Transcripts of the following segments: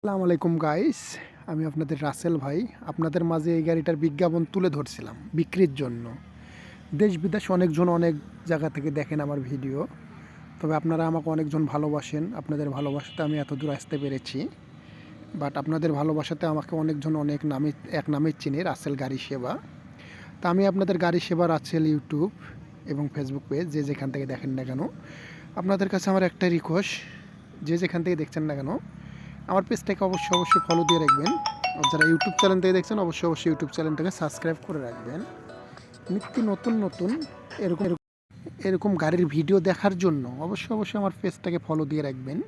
আসসালামু আলাইকুম গাইস আমি আপনাদের রাসেল ভাই। আপনাদের মাঝে এই গাড়িটার বিজ্ঞাপন তুলে ধরছিলাম বিক্রির জন্য। দেশ বিদেশ অনেকজন অনেক জায়গা থেকে দেখেন আমার ভিডিও। তবে আপনারা আমাকে অনেকজন ভালোবাসেন। আপনাদের ভালোবাসাতে আমি এত দূর আসতে পেরেছি। বাট আপনাদের ভালোবাসাতে আমাকে অনেকজন অনেক নামে, এক নামে চিনে রাসেল গাড়ি সেবা। তা আমি আপনাদের গাড়ি সেবা রাসেল ইউটিউব এবং ফেসবুক পেজ যে যেখান থেকে দেখেন না কেন, আপনাদের কাছে আমার একটা রিকোয়েস্ট যে যেখান থেকে দেখছেন না কেন আমার পেজটাকে অবশ্যই অবশ্যই ফলো দিয়ে রাখবেন। আর যারা ইউটিউব চ্যানেল থেকে দেখছেন, অবশ্যই অবশ্যই ইউটিউব চ্যানেলটাকে সাবস্ক্রাইব করে রাখবেন। নিত্য নতুন নতুন এরকম, এরকম- গাড়ির ভিডিও দেখার জন্য অবশ্যই অবশ্যই আমার পেজটাকে ফলো দিয়ে রাখবেন।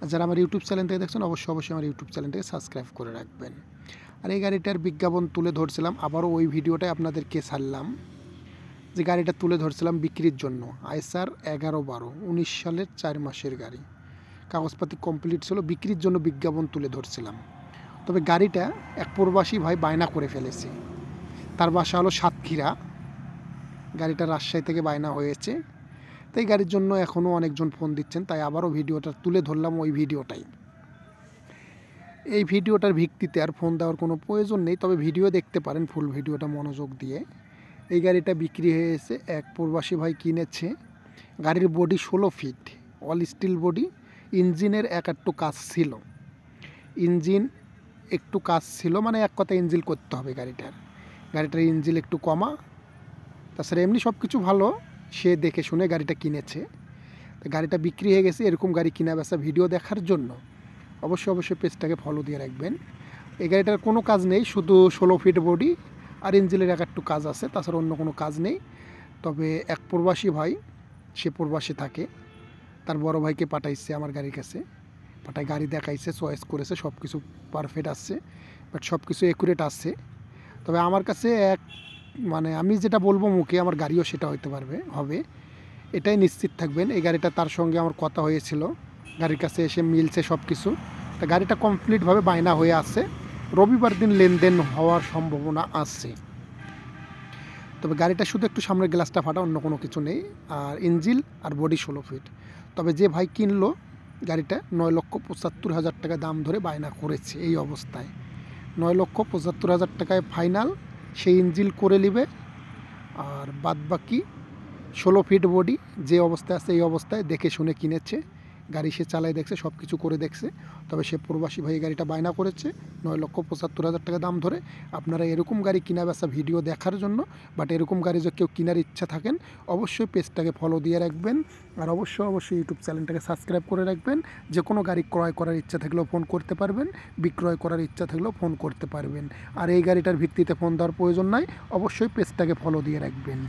আর যারা আমার ইউটিউব চ্যানেল থেকে দেখছেন, অবশ্যই অবশ্যই আমার ইউটিউব চ্যানেলটাকে সাবস্ক্রাইব করে রাখবেন। আর এই গাড়িটার বিজ্ঞাপন তুলে ধরছিলাম, আবারও ওই ভিডিওটাই আপনাদেরকে ছাড়লাম। যে গাড়িটা তুলে ধরছিলাম বিক্রির জন্য আইসার এগারো বারো, উনিশ সালের চার মাসের গাড়ি। কাগজপাতি কমপ্লিট ছিল, বিক্রির জন্য বিজ্ঞাপন তুলে ধরছিলাম। তবে গাড়িটা এক প্রবাসী ভাই বায়না করে ফেলেছে। তার বাসা হলো সাতক্ষীরা। গাড়িটা রাজশাহী থেকে বায়না হয়েছে। তাই গাড়ির জন্য এখনও অনেকজন ফোন দিচ্ছেন, তাই আবারও ভিডিওটা তুলে ধরলাম ওই ভিডিওটাই। এই ভিডিওটার ভিত্তিতে আর ফোন দেওয়ার কোনো প্রয়োজন নেই, তবে ভিডিও দেখতে পারেন ফুল ভিডিওটা মনোযোগ দিয়ে। এই গাড়িটা বিক্রি হয়েছে, এক প্রবাসী ভাই কিনেছে। গাড়ির বডি ষোলো ফিট অল স্টিল বডি ইঞ্জিনের এক একটু কাজ ছিল। ইঞ্জিন একটু কাজ ছিল মানে এক কথা ইঞ্জিল করতে হবে গাড়িটার। গাড়িটার ইঞ্জিল একটু কমা। তাছাড়া এমনি সব কিছু ভালো, সে দেখে শুনে গাড়িটা কিনেছে। গাড়িটা বিক্রি হয়ে গেছে এরকম গাড়ি কিনা বেচা ভিডিও দেখার জন্য। অবশ্যই অবশ্যই পেজটাকে ফলো দিয়ে রাখবেন। এই গাড়িটার কোনো কাজ নেই, শুধু ষোলো ফিট বডি আর ইঞ্জিলের এক একটু কাজ আছে, তাছাড়া অন্য কোনো কাজ নেই। তবে এক প্রবাসী ভাই, সে প্রবাসী থাকে। তার বড় ভাইকে পাঠাইছে আমার গাড়ির কাছে। পাঠায়, গাড়ি দেখাইছে, চয়েস করেছে সব কিছু পারফেক্ট আসছে বাট সব কিছু একুরেট আসছে তবে আমার কাছে এক মানে আমি যেটা বলব মুখে, আমার গাড়িও সেটা হইতে পারবে, হবে। এটাই নিশ্চিত থাকবেন, এই গাড়িটা তার সঙ্গে আমার কথা হয়েছিল। গাড়ির কাছে এসে মিলছে সব কিছু তা গাড়িটা কমপ্লিটভাবে বায়না হয়ে আছে। রবিবার দিন লেনদেন হওয়ার সম্ভাবনা আছে। তবে গাড়িটা শুধু একটু সামনের গ্লাসটা ফাটা, অন্য কোনো কিছু নেই। আর ইঞ্জিল আর বডি ষোলো ফিট। তবে যে ভাই কিনলো গাড়িটা, নয় লক্ষ পঁচাত্তর হাজার টাকা দাম ধরে বায়না করেছে এই অবস্থায়। নয় লক্ষ পঁচাত্তর হাজার টাকায় ফাইনাল, সেই ইঞ্জিল করে নেবে। আর বাদ বাকি ষোলো ফিট বডি যে অবস্থায় আছে, এই অবস্থায় দেখে শুনে কিনেছে। গাড়ি সে চালায় দেখছে সব কিছু করে দেখছে। তবে সে প্রবাসী ভাই গাড়িটা বায়না করেছে, নয় লক্ষ পঁচাত্তর হাজার টাকা দাম ধরে। আপনারা এরকম গাড়ি কিনা বেচা ভিডিও দেখার জন্য বাট এরকম গাড়ি যদি কেউ কেনার ইচ্ছা থাকেন, অবশ্যই পেজটাকে ফলো দিয়ে রাখবেন। আর অবশ্যই অবশ্যই ইউটিউব চ্যানেলটাকে সাবস্ক্রাইব করে রাখবেন। যে কোনো গাড়ি ক্রয় করার ইচ্ছা থাকলেও ফোন করতে পারবেন, বিক্রয় করার ইচ্ছা থাকলেও ফোন করতে পারবেন। আর এই গাড়িটার ভিত্তিতে ফোন দেওয়ার প্রয়োজন নাই, অবশ্যই পেজটাকে ফলো দিয়ে রাখবেন।